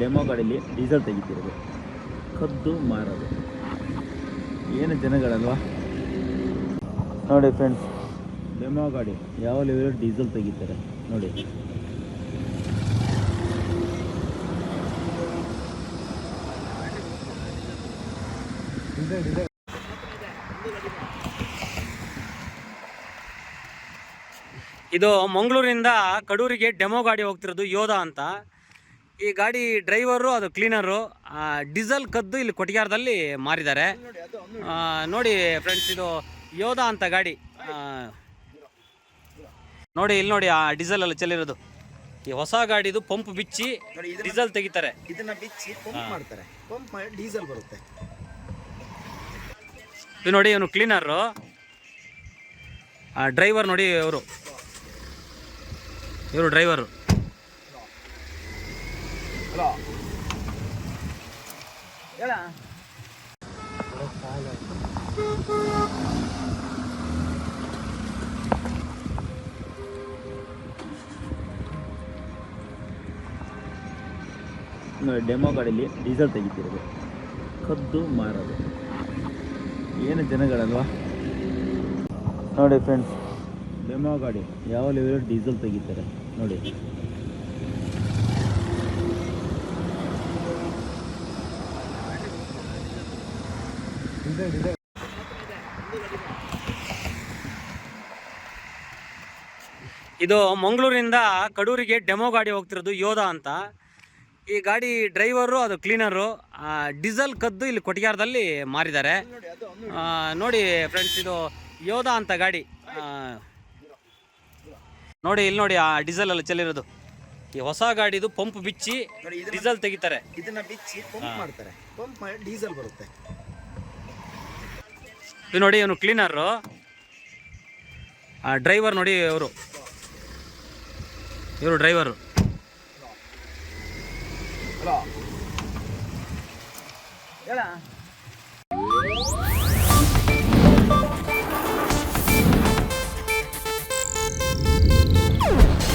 Demo ಗಾಡೀಲಿ diesel ತೆಗಿತಿರೋದು. ಕದ್ದು ಮಾರೋದು. ಏನು ಜನಗಳಲ್ವಾ? ನೋಡಿ ಫ್ರೆಂಡ್ಸ್, ಡೆಮೋ ಗಾಡಿ ಯಾವ ಲೆವೆಲ್ ಡೀಸೆಲ್ ತೆಗಿತಾರೆ ನೋಡಿ. ಇದು ಮಂಗಳೂರಿಂದ ಕಡೂರಿಗೆ ಡೆಮೋ ಗಾಡಿ ಹೋಗ್ತಿರೋದು ಯೋಧ ಅಂತ. ಈ ಗಾಡಿ ಡ್ರೈವರು ಅದು ಕ್ಲೀನರು ಡೀಸೆಲ್ ಕದ್ದು ಇಲ್ಲಿ ಕೊಟ್ಟಿಗಾರದಲ್ಲಿ ಮಾರಿದ್ದಾರೆ. ನೋಡಿ ಫ್ರೆಂಡ್ಸ್ ಇದು ಯೋಧ ಅಂತ ಗಾಡಿ. ನೋಡಿ ಇಲ್ಲಿ ನೋಡಿ ಆ ಡೀಸೆಲ್ ಎಲ್ಲ ಚೆಲ್ಲಿರೋದು. ಈ ಹೊಸ ಗಾಡಿದು ಪಂಪ್ ಬಿಚ್ಚಿ ಡೀಸೆಲ್ ತೆಗಿತಾರೆ. ಇದನ್ನ ಬಿಚ್ಚಿ ಪಂಪ್ ಮಾಡ್ತಾರೆ. ಪಂಪ್ ಮಾಡಿ ಡೀಸೆಲ್ ಬರುತ್ತೆ. ಇದು ನೋಡಿ ಇವನು ಕ್ಲೀನರು. ಡ್ರೈವರ್ ನೋಡಿ ಇವರು. ಇವರು ಡ್ರೈವರು. ನೋಡಿ ಡೆಮೋ ಗಾಡಿಲಿ ಡೀಸೆಲ್ ತೆಗಿತಿರೋದು. ಕದ್ದು ಮಾರೋದು. ಏನು ಜನಗಳಲ್ವಾ. ನೋಡಿ ಫ್ರೆಂಡ್ಸ್ ಡೆಮೋ ಗಾಡಿ ಯಾವ ಲೆವೆಲ್ ಡೀಸೆಲ್ ತೆಗಿತಾರೆ ನೋಡಿ. ಇದು ಮಂಗಳೂರಿಂದ ಕಡೂರಿಗೆ ಡೆಮೋ ಗಾಡಿ ಹೋಗ್ತಿರೋದು ಯೋಧ ಅಂತ. ಈ ಗಾಡಿ ಡ್ರೈವರು ಅದು ಕ್ಲೀನರು ಡೀಸೆಲ್ ಕದ್ದು ಇಲ್ಲಿ ಕೊಟ್ಟಿಗಾರದಲ್ಲಿ ಮಾರಿದ್ದಾರೆ. ನೋಡಿ ಫ್ರೆಂಡ್ಸ್ ಇದು ಯೋಧ ಅಂತ ಗಾಡಿ. ನೋಡಿ ಇಲ್ಲಿ ನೋಡಿ ಆ ಡೀಸೆಲ್ ಎಲ್ಲ ಚೆಲ್ಲಿರೋದು. ಈ ಹೊಸ ಗಾಡಿದು ಪಂಪ್ ಬಿಚ್ಚಿ ಡೀಸೆಲ್ ತೆಗಿತಾರೆ. ಇದನ್ನ ಬಿಚ್ಚಿ ಪಂಪ್ ಮಾಡ್ತಾರೆ. ಪಂಪ್ ಮಾಡಿ ಡೀಸೆಲ್ ಬರುತ್ತೆ. ಇದು ನೋಡಿ ಇವನು ಕ್ಲೀನರು ಡ್ರೈವರ್ ನೋಡಿ ಇವರು. ಇವರು ಡ್ರೈವರು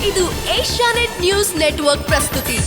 ಇದು ಏಷ್ಯಾನೆಟ್ ನ್ಯೂಸ್ ನೆಟ್ವರ್ಕ್ ಪ್ರಸ್ತುತಿ.